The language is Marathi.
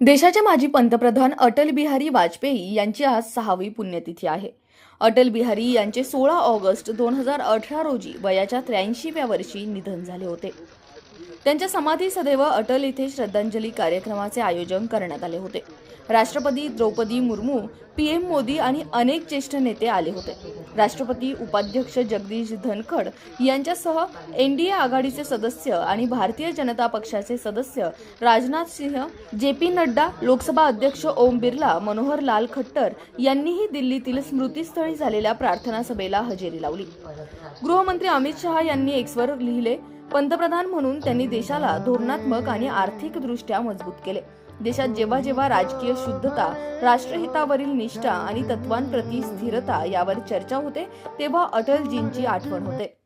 देशाचे माजी पंतप्रधान अटल बिहारी वाजपेयी यांची आज सहावी पुण्यतिथी आहे. अटल बिहारी यांचे सोळा ऑगस्ट दोन हजार अठरा रोजी वयाच्या त्र्याऐंशीव्या वर्षी निधन झाले होते. त्यांच्या समाधी सदैव अटल येथे श्रद्धांजली कार्यक्रमाचे आयोजन करण्यात आले होते. राष्ट्रपती द्रौपदी मुर्मू पीएम मोदी आणि अनेक ज्येष्ठ नेते आले होते. राष्ट्रपती उपाध्यक्ष जगदीश धनखड यांच्यासह एनडीए आघाडीचे सदस्य आणि भारतीय जनता पक्षाचे सदस्य राजनाथ सिंह जे पी नड्डा लोकसभा अध्यक्ष ओम बिर्ला मनोहर लाल खट्टर यांनीही दिल्लीतील स्मृतीस्थळी झालेल्या प्रार्थना सभेला हजेरी लावली. गृहमंत्री अमित शहा यांनी एक्सवर लिहिले पंतप्रधान म्हणून त्यांनी देशाला धोरणात्मक आणि आर्थिकदृष्ट्या मजबूत केले. देशात जेव्हा जेव्हा राजकीय शुद्धता राष्ट्रहितावरील निष्ठा आणि तत्वांप्रती स्थिरता यावर चर्चा होते तेव्हा अटलजींची आठवण होते.